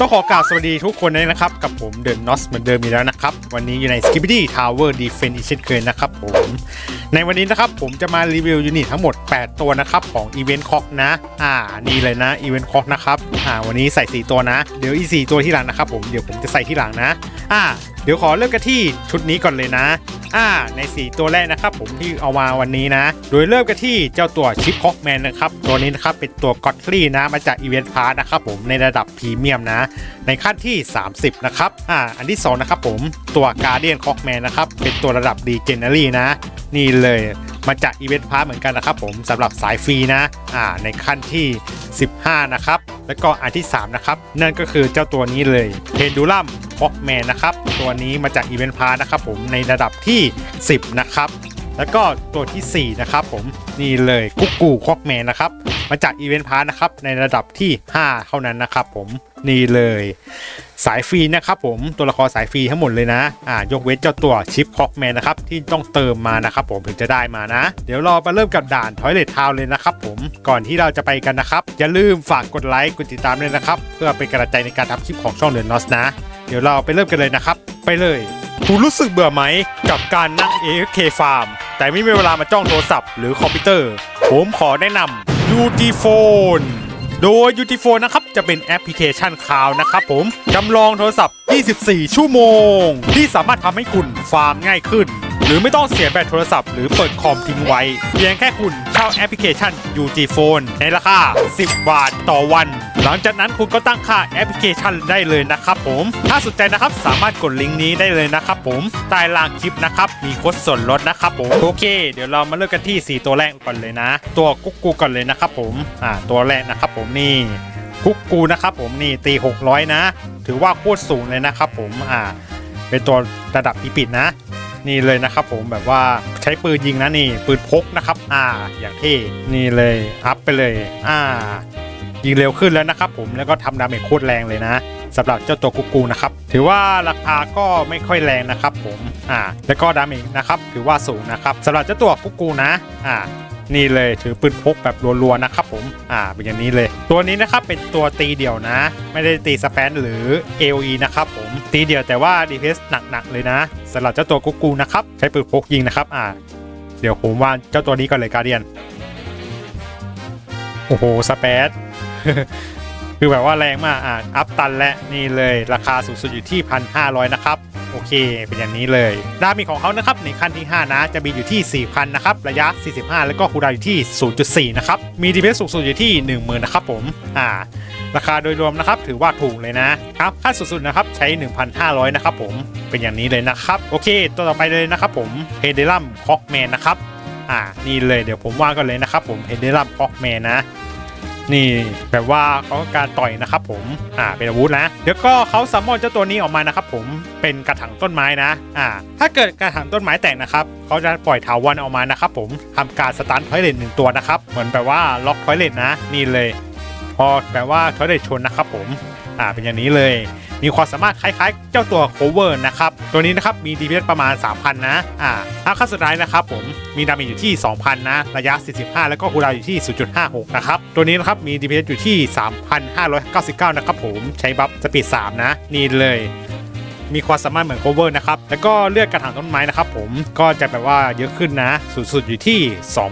ต้องขอกราบสวัสดีทุกคนเลยนะครับ กับผมเดินนอสเหมือนเดิมอีกแล้วนะครับ วันนี้อยู่ใน s k i p p y Tower Defense อีกเช่นเคยนะครับผม ในวันนี้นะครับผมจะมารีวิวยูนิตทั้งหมด 8 ตัวนะครับ ของ Event Clock นะ อ่า นี่เลยนะ Event Clock นะครับ อ่า วันนี้ใส่ 4 ตัวนะ เดี๋ยวอีก4ตัวที่หลังนะครับผม เดี๋ยวผมจะใส่ที่หลังนะ อ่า เดี๋ยวขอเริ่มกันที่ชุดนี้ก่อนเลยนะอ่าใน 4 ตัวแรกนะครับผมที่เอามาวันนี้นะ โดยเริ่มกันที่เจ้าตัวชิปฮอกแมนนะครับตัวนี้นะครับเป็นตัวก็อตฟรีนะมาจากอีเวนต์พาร์นะครับผมในระดับพรีเมียมนะ ในขั้นที่ 30 นะครับอ่าอันที่ 2 นะครับผมตัวการเดียนฮอกแมนนะครับเป็นตัวระดับดีเจนเนอรี่นะ นี่เลย มาจากอีเวนต์พาร์เหมือนกันนะครับผมสำหรับสายฟรีนะอ่าในขั้นที่ 15 นะครับ แล้วก็อันที่ 3 นะครับ นั่นก็คือเจ้าตัวนี้เลยเพนดูลัมฮอกแมนนะครับ ตัวนี้มาจากอีเวนต์พาร์นะครับผมในระดับที่ 10 นะครับ แล้วก็ตัวทีสี่ 4 นะครับผมนี่เลยกุ๊กกูคอกแมนนะครับ มาจากอีเวนต์พาร์นะครับ ในระดับที่ 5 เท่านั้นนะครับผมนี่เลยสายฟรีนะครับผมตัวละครสายฟรีทั้งหมดเลยนะอ่ายกเว้นเจ้าตัวชิปคอกแมนนะครับที่ต้องเติมมานะครับผมถึงจะได้มานะ เดี๋ยวเรามาเริ่มกับด่านทอยเลททาวเลยนะครับผมก่อนที่เราจะไปกันนะครับ อย่าลืมฝากกดไลค์กดติดตามด้วยนะครับ เพื่อเป็นกำลังใจในการทำคลิปของช่องเดนนอสนะ เดี๋ยวเราไปเริ่มกันเลยนะครับ ไปเลยคุณรู้สึกเบื่อไหมกับการนั่ง AFK Farm แต่ไม่มีเวลามาจ้องโทรศัพท์หรือคอมพิวเตอร์ ผมขอแนะนำ UT Phone โดย UT Phone นะครับ จะเป็นแอปพลิเคชันคลาวนะครับผมจำลองโทรศัพท์ 24 ชั่วโมง ที่สามารถทำให้คุณฟาร์มง่ายขึ้น หรือไม่ต้องเสียแบตโทรศัพท์หรือเปิดคอมทิ้งไว้ เพียงแค่คุณเช่าแอปพลิเคชัน UT Phone ในราคา 10 บาทต่อวัน หลังจากนั้นคุณก็ตั้งค่าแอปพลิเคชันได้เลยนะครับผม ถ้าสนใจนะครับสามารถกดลิงก์นี้ได้เลยนะครับผมใต้ล่างคลิปนะครับมีโค้ดส่วนลดนะครับผมโอเค เดี๋ยวเรามาเริ่มกันที่ 4 ตัวแรกก่อนเลยนะ ตัวกุ๊กกูก่อนเลยนะครับผมอ่าตัวแรกนะครับผมนี่กุ๊กกูนะครับผมนี่ตี 600 นะ ถือว่าโคตรสูงเลยนะครับผมอ่าเป็นตัวระดับอีปิดนะ นี่เลยนะครับผมแบบว่าใช้ปืนยิงนะนี่ปืนพกนะครับอ่าอย่างเท่นี่เลยอัพไปเลยอ่ายิงเร็วขึ้นแล้วนะครับผมแล้วก็ทำดาเมจโคตรแรงเลยนะสำหรับเจ้าตัวกุกูนะครับถือว่าราคาก็ไม่ค่อยแรงนะครับผมอ่าแล้วก็ดาเมจนะครับถือว่าสูงนะครับสำหรับเจ้าตัวกุกูนะอ่า นี่เลยถือปืนพกแบบรัวๆนะครับผมอ่าเป็นอย่างนี้เลย ตัวนี้นะครับเป็นตัวตีเดี่ยวนะ ไม่ได้ตีสแปนหรือ AOE นะครับผมตีเดี่ยวแต่ว่าดีเพสหนักๆเลยนะสำหรับเจ้าตัวกุ๊กกูนะครับใช้ปืนพกยิงนะครับอ่าเดี๋ยวผมว่าเจ้าตัวนี้ก่อนเลยการเดียนโอ้โหสเปซคือแบบว่าแรงมากอะอัพตันและนี่เลยราคาสูงสุดอยู่ที่ 1,500 นะครับ โอเค เป็นอย่างนี้เลยดาเมีของเขานะครับในขั้นที่ 5 นะ จะมีอยู่ที่ 4,000 นะครับ ระยะ 45 แล้วก็คูลดาวอยู่ที่ 0.4 นะครับ มีดีเพสสูงสุดอยู่ที่ 10,000 นะครับผม อ่า ราคาโดยรวมนะครับ ถือว่าถูกเลยนะครับค่าสุดๆนะครับใช้ 1,500 นะครับผม เป็นอย่างนี้เลยนะครับ โอเค ตัวต่อไปเลยนะครับผมเฮเดลัมคอกแมนนะครับ อ่า นี่เลยเดี๋ยวผมว่ากันเลยนะครับผมเฮเดลัมคอกแมนนะ นี่แบบว่าเขาการต่อยนะครับผมอ่าเป็นอาวุธนะเดี๋ยวก็เขาซัมมอนเจ้าตัวนี้ออกมานะครับผมเป็นกระถางต้นไม้นะอ่าถ้าเกิดกระถางต้นไม้แตกนะครับเขาจะปล่อยถาวันออกมานะครับผมทำการสตาร์ททอยเลตหนึ่งตัวนะครับเหมือนแบบว่าล็อกทอยเลนนะนี่เลย พอแปลว่าทอยเลนชนนะครับผมอ่าเป็นอย่างนี้เลย มีความสามารถคล้ายๆ เจ้าตัวโคเวอร์นะครับ ตัวนี้นะครับมีดีเพประมาณ 3,000 นะอ่าอาคัสุดท้ายนะครับผมมีดาเมจอยู่ที่ 2,000 นะ ระยะ 45 แล้วก็คูลดาวอยู่ที่ 0.56 นะครับ ตัวนี้นะครับมีดีเพอยู่ที่ 3,599 นะครับผมใช้บัฟสปีด 3 นะ นี่เลย มีความสามารถเหมือนโคเวอร์นะครับ แล้วก็เลือดกระถางต้นไม้นะครับผม ก็จะแบบว่าเยอะขึ้นนะสูงสุดอยู่ที่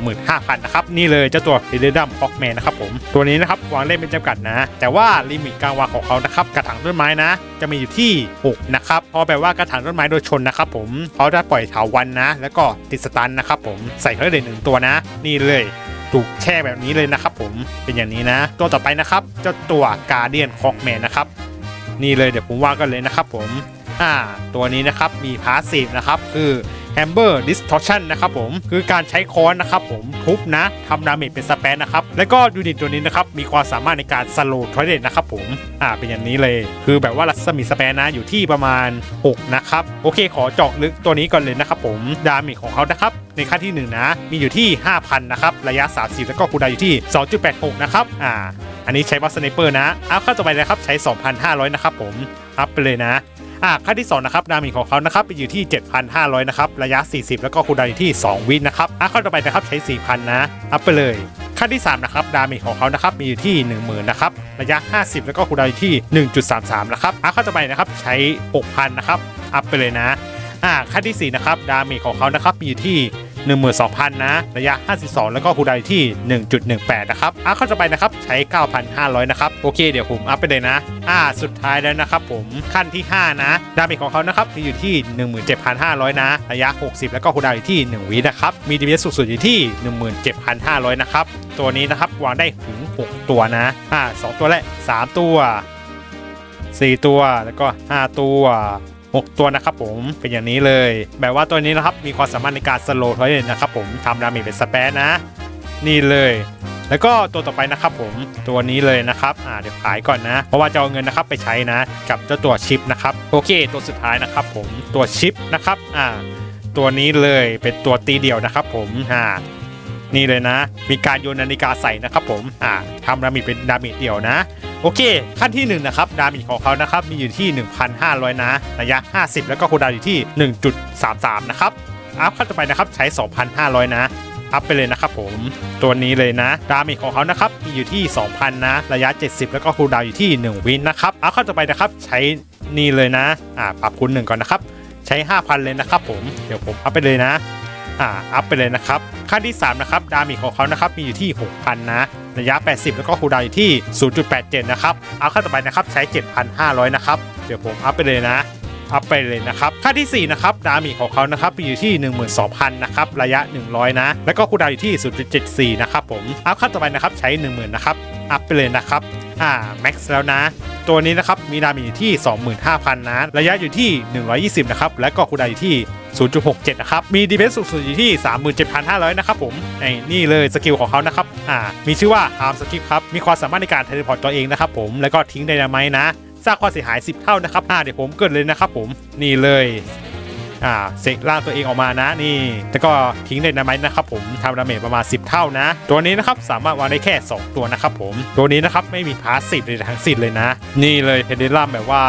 25,000 นะครับ นี่เลยเจ้าตัวเฮเดดัมคอกแมนนะครับผม ตัวนี้นะครับวางเล่นเป็นจำกัดนะ แต่ว่าลิมิตการวางของเขานะครับ กระถางต้นไม้นะ จะมีอยู่ที่ 6 นะครับ พอแบบว่ากระถางต้นไม้โดยชนนะครับผมเขาจะปล่อยถาวันนะ แล้วก็ติดสตันนะครับผม ใส่เขาเลยหนึ่งตัวนะ นี่เลยถูกแช่แบบนี้เลยนะครับผมเป็นอย่างนี้นะ ตัวต่อไปนะครับเจ้าตัวการเดียนคอกแมนนะครับนี่เลยเดี๋ยวผมว่ากันเลยนะครับผม อ่าตัวนี้นะครับมีพาสซีฟนะครับคือ Hammer Distortion นะครับผมคือการใช้ค้อนนะครับผมทุบนะทำดาเมจเป็นสเปนนะครับแล้วก็ยูนิตตัวนี้นะครับมีความสามารถในการสโลว์ทอยเลตนะครับผมอ่าเป็นอย่างนี้เลย คือแบบว่ารัศมีสเปนนะอยู่ที่ประมาณ 6 นะครับ โอเคขอเจาะลึกตัวนี้ก่อนเลยนะครับผมดาเมจของเขานะครับในขั้นที่ 1 นะ มีอยู่ที่ 5,000 นะครับ ระยะ 30 แล้วก็คูลดาอยู่ที่ 2.86 นะครับอ่าอันนี้ใช้วัสไนเปอร์นะอัพขั้นต่อไปนะครับใช้ 2,500 นะครับผมอัพไปเลยนะ อ่าขั้นที่2นะครับดาเมจของเขานะครับไปอยู่ที่ 7,500 นะครับ ระยะ 40 แล้วก็คูลดาวน์อยู่ที่ 2 วินนะครับอะขั้นต่อไปนะครับใช้ 4,000 นะอัพไปเลยขั้นที่ 3 นะครับ ดาเมจของเขานะครับ มีอยู่ที่ 10,000 นะครับ ระยะ 50 แล้วก็คูลดาวน์อยู่ที่ 1.33 นะครับอะข้อต่อไปนะครับใช้ 6,000 นะครับ อัพไปเลยนะอ่าขั้นที่ 4 นะครับ ดาเมจของเขานะครับ มีอยู่ที่ 12,000 นะ ระยะ 52 แล้วก็คูลดาวน์อยู่ที่ 1.18 นะครับอะข้อต่อไปนะครับ ใช้ 9,500 นะครับ โอเค เดี๋ยวผมอัพไปเลยนะ อ่า สุดท้ายแล้วนะครับผมขั้นที่ 5 นะ ดาเมจของเขานะครับมีอยู่ที่ 17,500 นะ ระยะ 60 แล้วก็คูลดาวที่ 1 วินะครับ มี DPS สูงสุดอยู่ที่ 17,500 นะครับ ตัวนี้นะครับวางได้ถึง 6 ตัวนะ อ่า 2 ตัวและ 3 ตัว 4 ตัว แล้วก็ 5 ตัว 6 ตัวนะครับผมเป็นอย่างนี้เลย แบบว่าตัวนี้นะครับมีความสามารถในการสโลว์ทอยเลนนะครับผมทำดาเมจเป็นสเปซนะ นี่เลยแล้วก็ตัวต่อไปนะครับผมตัวนี้เลยนะครับอ่าเดี๋ยวขายก่อนนะ เพราะว่าจะเอาเงินนะครับไปใช้นะ กับเจ้าตัวชิปนะครับโอเค ตัวสุดท้ายนะครับผมตัวชิปนะครับอ่าตัวนี้เลยเป็นตัวตีเดี่ยวนะครับผมอ่า นี่เลยนะ มีการโยนนาฬิกาใส่นะครับผมอ่าทำดาเมจเป็นดาเมจเดี่ยวนะ โอเค ขั้นที่1นะครับดาเมจของเขานะครับมีอยู่ที่ 1,500 นะ ระยะ 50 แล้วก็คูลดาวอยู่ที่ 1.33 นะครับอัพขั้นต่อไปนะครับใช้ 2,500 นะอัพไปเลยนะครับผมตัวนี้เลยนะดาเมจของเขานะครับมีอยู่ที่ 2,000 นะ ระยะ 70 แล้วก็คูลดาวอยู่ที่ 1 วินนะครับอัพขั้นต่อไปนะครับใช้นี่เลยนะอ่าปรับคูณ1ก่อนนะครับใช้ 5,000 เลยนะครับผมเดี๋ยวผมอัพไปเลยนะ อ่าอัพไปเลยนะครับ ขั้นที่ 3 นะครับ ดามจของเขานะครับ มีอยู่ที่ 6,000 นะ ระยะ 80 แล้วก็คูดาวอยู่ที่ 0.87 นะครับเอาขั้นต่อไปนะครับ ใช้ 7,500 นะครับ เดี๋ยวผมอัพไปเลยนะอัพไปเลยนะครับขั้นที่ 4 นะครับ ดามจของเขานะครับมีอยู่ที่ 12,000 นะครับ ระยะ 100 นะ แล้วก็คูดาวอยู่ที่ 0.74 นะครับผม อัพขั้นต่อไปนะครับ ใช้ 10,000 นะครับ อัพไปเลยนะครับ อ่า แม็กซ์แล้วนะ ตัวนี้นะครับ มีดามจอยู่ที่ 25,000 นะ ระยะอยู่ที่ 120 นะครับ และก็คูดาวอยู่ที่ 0.67 นะครับ มีดีเพนสูงสุดอยู่ที่ 37,500 นะครับผมไอ้นี่เลยสกิลของเขานะครับ อ่า มีชื่อว่า Arm Skip ครับ มีความสามารถในการเทเลพอร์ตตัวเองนะครับผม แล้วก็ทิ้งไดนาไมต์นะ สร้างความเสียหาย 10 เท่านะครับ อ่า เดี๋ยวผมเกิดเลยนะครับผม นี่เลย อ่า เสกร่างตัวเองออกมานะ นี่ แล้วก็ทิ้งไดนาไมต์นะครับผมทำดาเมจประมาณ 10 เท่านะ ตัวนี้นะครับสามารถวางได้แค่ 2 ตัวนะครับผม ตัวนี้นะครับไม่มีพาสซีฟเลยทั้งสิ้นเลยนะ นี่เลยเพเดลัมแบบว่า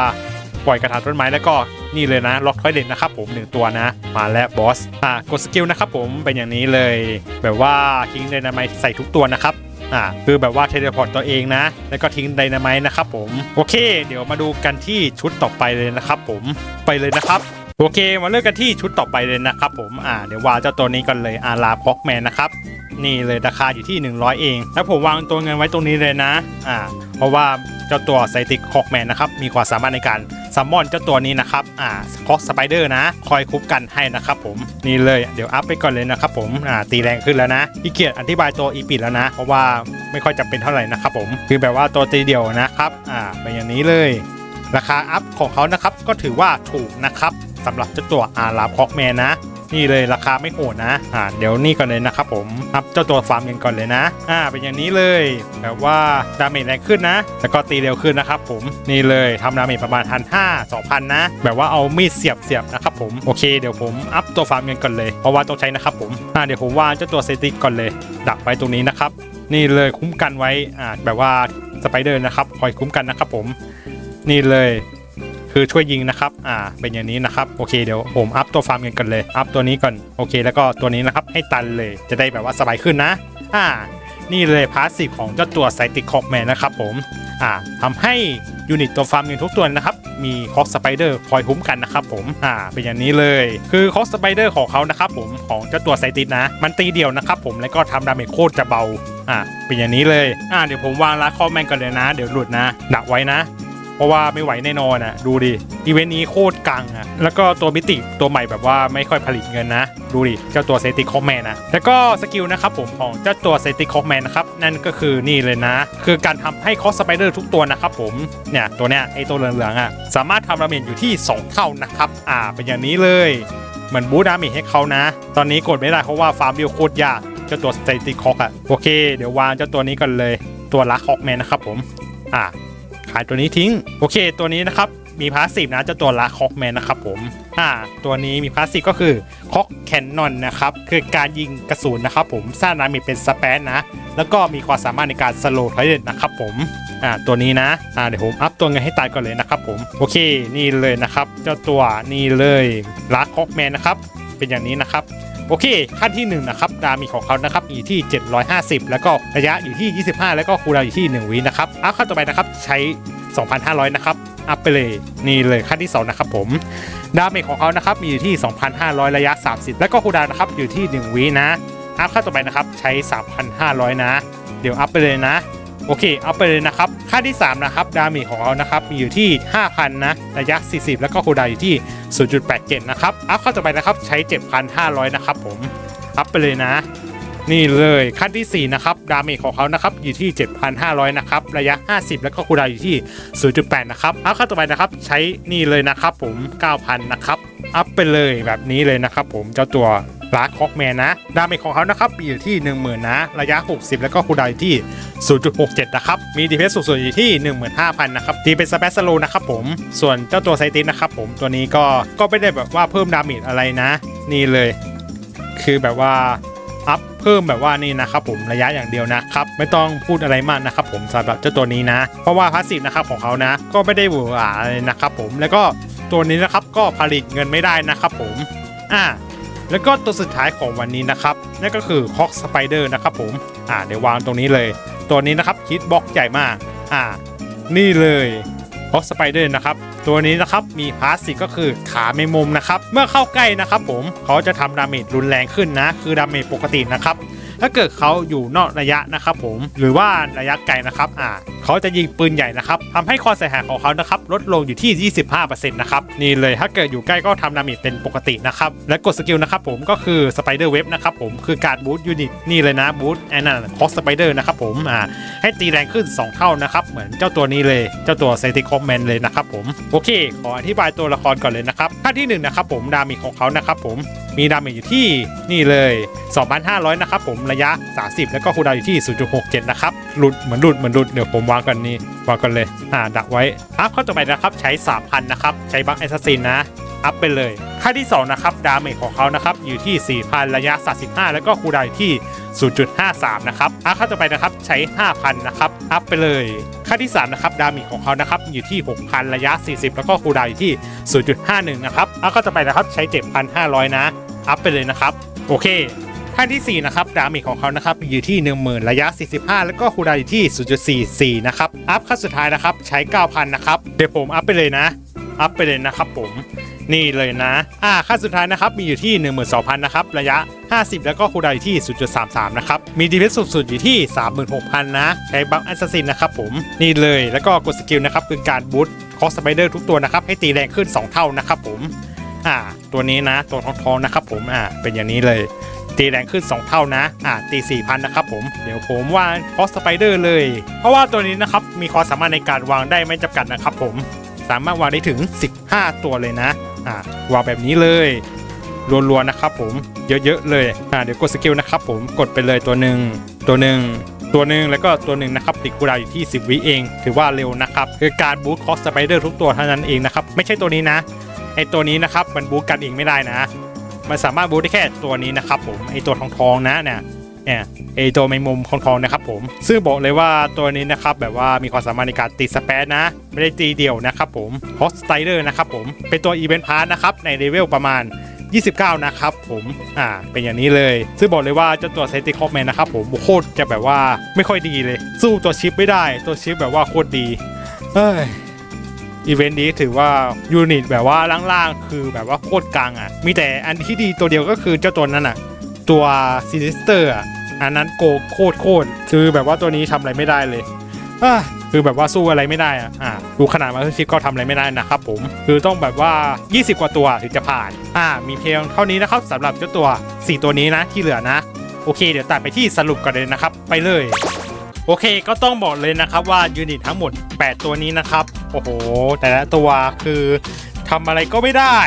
ปล่อยกระถางต้นไม้แล้วก็นี่เลยนะล็อกทอยเลนนะครับผมหนึ่งตัวนะ มาแล้วบอสอ่ากดสกิลนะครับผมเป็นอย่างนี้เลย แบบว่าทิ้งไดนาไมต์ใส่ทุกตัวนะครับอ่าคือแบบว่าเทเลพอร์ตตัวเองนะ แล้วก็ทิ้งไดนาไมต์นะครับผมโอเค เดี๋ยวมาดูกันที่ชุดต่อไปเลยนะครับผมไปเลยนะครับโอเค มาเริ่มกันที่ชุดต่อไปเลยนะครับผม อ่า เดี๋ยววางเจ้าตัวนี้กันเลยอาราพ็อกแมนนะครับ นี่เลยราคาอยู่ที่ 100 เอง แล้วผมวางตัวเงินไว้ตรงนี้เลยนะ อ่า เพราะว่าเจ้าตัวไซติกคอกแมนนะครับ มีความสามารถในการ ซัมมอนเจ้าตัวนี้นะครับอ่าคอกสไปเดอร์นะ คอยคุ้มกันให้นะครับผมนี่เลยเดี๋ยวอัพไปก่อนเลยนะครับผมอ่าตีแรงขึ้นแล้วนะอีเกียรอธิบายตัวอีปิดแล้วนะ เพราะว่าไม่ค่อยจำเป็นเท่าไหร่นะครับผมคือแบบว่าตัวตีเดียวนะครับอ่าเป็นอย่างนี้เลย ราคาอัพของเขานะครับก็ถือว่าถูกนะครับสำหรับเจ้าตัวอาราพ็อกแมนนะ นี่เลยราคาไม่โหดนะอ่าเดี๋ยวนี่ก่อนเลยนะครับผมอัพเจ้าตัวฟาร์มเงินก่อนเลยนะอ่าเป็นอย่างนี้เลยแบบว่าดาเมจแรงขึ้นนะแล้วก็ตีเร็วขึ้นนะครับผมนี่เลยทำดาเมจประมาณพันห้าสองพันนะ แบบว่าเอามีดเสียบเสียบนะครับผมโอเคเดี๋ยวผมอัพตัวฟาร์มเงินก่อนเลยเพราะว่าต้องใช้นะครับผมอ่าเดี๋ยวผมวางเจ้าตัวเซติกก่อนเลย ดักไว้ตรงนี้นะครับนี่เลยคุ้มกันไว้อ่าแบบว่าสไปเดอร์นะครับคอยคุ้มกันนะครับผม นี่เลย คือช่วยยิงนะครับ อ่า เป็นอย่างนี้นะครับ โอเค เดี๋ยวผมอัพตัวฟาร์มกันกันเลย อัพตัวนี้ก่อน โอเค แล้วก็ตัวนี้นะครับ ให้ตันเลย จะได้แบบว่าสบายขึ้นนะ อ่า นี่เลยพาสซีฟของเจ้าตัวไซติคอกแมนนะครับผม อ่าทำให้ยูนิตตัวฟาร์มเงินทุกตัวนะครับ มีคอกสไปเดอร์คอยคุ้มกันนะครับผม อ่า เป็นอย่างนี้เลย คือคอกสไปเดอร์ของเขานะครับผม ของเจ้าตัวไซติสนะ มันตีเดียวนะครับผม แล้วก็ทำดาเมจโคตรจะเบา อ่า เป็นอย่างนี้เลย อ่า เดี๋ยวผมวางลาคอแมนกันเลยนะ เดี๋ยวหลุดนะ ดักไว้นะ เพราะว่าไม่ไหวแน่นอนอะดูดิอีเวนต์นี้โคตรกังอะแล้วก็ตัวมิติตัวใหม่แบบว่าไม่ค่อยผลิตเงินนะ ดูดิเจ้าตัวเซติคอแมนนะแล้วก็สกิลนะครับผมของเจ้าตัวเซติคอแมนนะครับนั่นก็คือนี่เลยนะ คือการทำให้คอสไปเดอร์ทุกตัวนะครับผมเนี่ยตัวเนี้ยไอตัวเหลืองๆอะสามารถทำดาเมจอยู่ที่ 2 เท่านะครับอ่าเป็นอย่างนี้เลยเหมือนบูดามจให้เขานะ ตอนนี้กดไม่ได้เพราะว่าฟาร์มเดียวโคตรยากเจ้าตัวสเตติคอกอะโอเค เดี๋ยววางเจ้าตัวนี้กันเลย ตัวลักคอกแมนนะครับผม อ่าายตัวนี้ทิ้ง โอเค ตัวนี้นะครับมีพาสซีฟนะเจ้าตัวลาคอกแมนนะครับผม อ่า ตัวนี้มีพาสซีฟก็คือคอกแคนนอนนะครับ คือการยิงกระสุนนะครับผมสร้างดามจเป็นสเปนนะ แล้วก็มีความสามารถในการสโลว์ทอยเลนนะครับผม อ่า ตัวนี้นะ อ่า เดี๋ยวผมอัพตัวเงินให้ตายก่อนเลยนะครับผม โอเค นี่เลยนะครับ เจ้าตัวนี่เลยลาคอกแมนนะครับ เป็นอย่างนี้นะครับ โอเค ขั้นที่1นะครับดามีของเขานะครับอยู่ที่ 750 แล้วก็ระยะอยู่ที่ 25 แล้วก็คูลดาวอยู่ที่ 1วินะครับอัพขั้นต่อไปนะครับใช้ 2,500 นะครับอัพไปเลยนี่เลยขั้นที่ 2 นะครับผมดาเมจของเขานะครับมีอยู่ที่ 2,500 ระยะ 30 แล้วก็คูลดาวน์นะครับอยู่ที่ 1วินะอัพขั้นต่อไปนะครับใช้ 3,500 นะ เดี๋ยวอัพไปเลยนะ โอเค เอาไปเลยนะครับ ค่าที่ 3 นะครับ ดาเมจของเรานะครับ มีอยู่ที่ 5,000 นะ ระยะ 40 แล้วก็คูดาอยู่ที่ 0.87 นะครับ อัพเข้าต่อไปนะครับ ใช้ 7,500 นะครับผม อัพไปเลยนะ นี่เลยขั้นที่ 4 นะครับ ดาเมจของเขานะครับ อยู่ที่ 7,500 นะครับ ระยะ 50 แล้วก็คูดาอยู่ที่ 0.8 นะครับ อัพเข้าต่อไปนะครับ ใช้นี่เลยนะครับผม 9,000 นะครับ อัพไปเลยแบบนี้เลยนะครับผม เจ้าตัว ลาร์คอกแมนนะ ดาเมจของเขานะครับมีอยู่ที่ 10,000 นะ ระยะ 60 แล้วก็คูลดาวน์อยู่ที่ 0.67 นะครับ มีดีเพสสูงสุดอยู่ที่ 15,000 นะครับตีเป็นสเปซโลนะครับผม ส่วนเจ้าตัวไซติสนะครับผมตัวนี้ก็ก็ไม่ได้แบบว่าเพิ่มดาเมจอะไรนะ นี่เลย คือแบบว่าอัพเพิ่มแบบว่านี่นะครับผมระยะอย่างเดียวนะครับไม่ต้องพูดอะไรมากนะครับผมสำหรับเจ้าตัวนี้นะ เพราะว่าพาสซีฟนะครับของเขานะ ก็ไม่ได้หวือหวาอะไรนะครับผมแล้วก็ตัวนี้นะครับก็ผลิตเงินไม่ได้นะครับผมอ่า แล้วก็ตัวสุดท้ายของวันนี้นะครับนั่นก็คือคอกสไปเดอร์นะครับผมอ่าเดี๋ยววางตรงนี้เลย ตัวนี้นะครับคิดบล็อกใหญ่มากอ่านี่เลยคอกสไปเดอร์นะครับตัวนี้นะครับมีพาสซีก็คือขาแมงมุมนะครับเมื่อเข้าใกล้นะครับผมเขาจะทำดาเมจรุนแรงขึ้นนะ คือดาเมจปกตินะครับ ถ้าเกิดเขาอยู่นอกระยะนะครับผมหรือว่าระยะไกลนะครับอ่าเขาจะยิงปืนใหญ่นะครับทำให้ความเสียหายของเขานะครับลดลงอยู่ที่ 25%นะครับนี่เลยถ้าเกิดอยู่ใกล้ก็ทำดาเมจเป็นปกตินะครับและกดสกิลนะครับผมก็คือสไปเดอร์เว็บนะครับผมคือการบูตยูนิตนี่เลยนะบูตแอนนันคอสสไปเดอร์นะครับผมอ่าให้ตีแรงขึ้น 2 เท่านะครับเหมือนเจ้าตัวนี้เลยเจ้าตัวไซติคอมแมนเลยนะครับผมโอเค ขออธิบายตัวละครก่อนเลยนะครับขั้นที่หนึ่งนะครับผมดาเมจของเขานะครับผมมีดาเมจอยู่ที่นี่เลย 2,500 นะครับผมระยะ 30 แล้วก็คูดาวอยู่ที่ 0.67 นะครับ หลุดเหมือนหลุดเหมือนหลุดเดี๋ยวผมวางกันนี้วางกันเลย อ่า ดักไว้ อัพเข้าต่อไปนะครับ ใช้ 3,000 นะครับ ใช้บัคแอสซัสซินนะ อัพไปเลย ค่าที่ 2 นะครับ ดาเมจของเขานะครับ อยู่ที่ 4,000 ระยะ 35 แล้วก็คูดาวอยู่ที่ 0.53 นะครับ อัพเข้าต่อไปนะครับ ใช้ 5,000 นะครับ อัพไปเลย ค่าที่ 3 นะครับ ดาเมจของเขานะครับ อยู่ที่ 6,000 ระยะ 40 แล้วก็คูดาวอยู่ที่ 0.51 นะครับ อัพเข้าต่อไปนะครับ ใช้ 7,500 นะ อัพไปเลยนะครับ โอเค ขั้นที่ 4 นะครับดาเมจของเขานะครับอยู่ที่ 10,000 ระยะ 45 แล้วก็คูดาอยู่ที่ 0.44 นะครับ อัพขั้นสุดท้ายนะครับ ใช้ 9,000 นะครับ เดี๋ยวผมอัพไปเลยนะ อัพไปเลยนะครับผมนี่เลยนะ อ่าขั้นสุดท้ายนะครับ มีอยู่ที่ 12,000 นะครับ ระยะ 50 แล้วก็คูดาอยู่ที่ 0.33 นะครับ มีดีเพสสูงสุดอยู่ที่ 36,000 นะ ใช้บัฟแอสซัสซินนะครับผม นี่เลย แล้วก็กดสกิลนะครับ คือการบูตคอสไปเดอร์ทุกตัวนะครับ ให้ตีแรงขึ้น 2 เท่านะครับผม อ่า ตัวนี้นะ ตัวทองๆนะครับผม อ่า เป็นอย่างนี้เลย ตีแรงขึ้น 2 เท่านะ อ่าตี4,000 นะครับผม เดี๋ยวผมวางคอสสไปเดอร์เลย เพราะว่าตัวนี้นะครับ มีความสามารถในการวางได้ไม่จำกัดนะครับผม สามารถวางได้ถึง 15 ตัวเลยนะ อ่าวางแบบนี้เลยรัวๆนะครับผมเยอะๆเลยอ่าเดี๋ยวกดสกิลนะครับผมกดไปเลยตัวหนึ่งตัวหนึ่งตัวหนึ่งแล้วก็ตัวหนึ่งนะครับติดคูดาวอยู่ที่ 10 วิเอง ถือว่าเร็วนะครับคือการบูทคอสสไปเดอร์ทุกตัวเท่านั้นเองนะครับไม่ใช่ตัวนี้นะไอตัวนี้นะครับมันบูทกันเองไม่ได้นะ มันสามารถบูทได้แค่ตัวนี้นะครับผมไอตัวทองทองนะเนี่ยเนี่ยไอตัวแมงมุมทองทองนะครับผมซึ่งบอกเลยว่าตัวนี้นะครับแบบว่ามีความสามารถในการตีสเปซนะ ไม่ได้ตีเดียวนะครับผมฮอสไตเดอร์นะครับผมเป็นตัวอีเวนต์พาร์ทนะครับในเลเวลประมาณ29 นะครับผมอ่าเป็นอย่างนี้เลย ซึ่งบอกเลยว่าเจ้าตัวเซติคอมแมนนะครับผมโคตรจะแบบว่าไม่ค่อยดีเลย สู้ตัวชิปไม่ได้ ตัวชิปแบบว่าโคตรดีเฮ้ย อีเวนต์นี้ถือว่ายูนิตแบบว่าล่างๆ คือแบบว่าโคตรกลางอะ มีแต่อันที่ดีตัวเดียวก็คือเจ้าตัวนั้นอะ ตัวซินิสเตอร์อะอันนั้นโกโคตรโคตรคือแบบว่าตัวนี้ทำอะไรไม่ได้เลยอะคือแบบว่าสู้อะไรไม่ได้อะอ่าดูขนาดมาสเตอร์ชิปก็ทำอะไรไม่ได้นะครับผม คือต้องแบบว่า 20 กว่าตัวถึงจะผ่าน อ่า มีเพียงเท่านี้นะครับสำหรับเจ้าตัว 4 ตัวนี้นะที่เหลือนะ โอเค เดี๋ยวตัดไปที่สรุปกันเลยนะครับ ไปเลย โอเค ก็ต้องบอกเลยนะครับว่ายูนิตทั้งหมด 8 ตัวนี้นะครับ โอ้โห แต่ละตัวคือทำอะไรก็ไม่ได้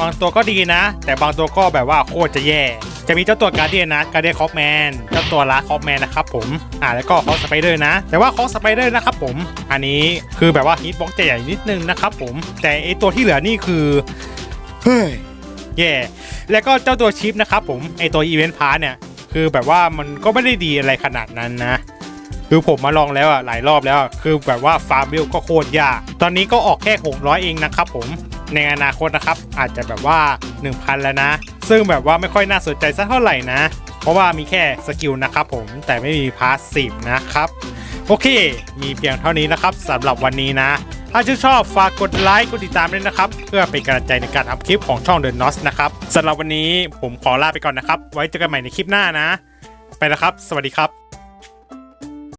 บางตัวก็ดีนะ แต่บางตัวก็แบบว่าโคตรจะแย่ จะมีเจ้าตัวการเดียนนะการเดียนคอฟแมนเจ้าตัวลาคอฟแมนนะครับผม อ่าแล้วก็คอสไปเดอร์นะ แต่ว่าคอสไปเดอร์นะครับผม อันนี้คือแบบว่าฮิตบ็อกจะใหญ่นิดนึงนะครับผม แต่ไอตัวที่เหลือนี่คือ เฮ้ย แย่ แล้วก็เจ้าตัวชิปนะครับผม ไอตัวอีเวนต์พาร์เนี่ย คือแบบว่ามันก็ไม่ได้ดีอะไรขนาดนั้นนะ คือผมมาลองแล้วอะหลายรอบแล้ว คือแบบว่าฟาร์มวิลก็โคตรยาก ตอนนี้ก็ออกแค่600เองนะครับผมในอนาคตนะครับ อาจจะแบบว่า 1,000 แล้วนะ ซึ่งแบบว่าไม่ค่อยน่าสนใจสักเท่าไหร่นะ เพราะว่ามีแค่สกิลนะครับผมแต่ไม่มีพาสซีฟนะครับ โอเค มีเพียงเท่านี้นะครับสำหรับวันนี้นะ ถ้าชื่นชอบฝากกดไลค์กดติดตามด้วยนะครับ เพื่อเป็นกำลังใจในการทำคลิปของช่อง The n o s นะครับสำหรับวันนี้ผมขอลาไปก่อนนะครับ ไว้เจอกันใหม่ในคลิปหน้านะ ไปแล้วครับ สวัสดีครับ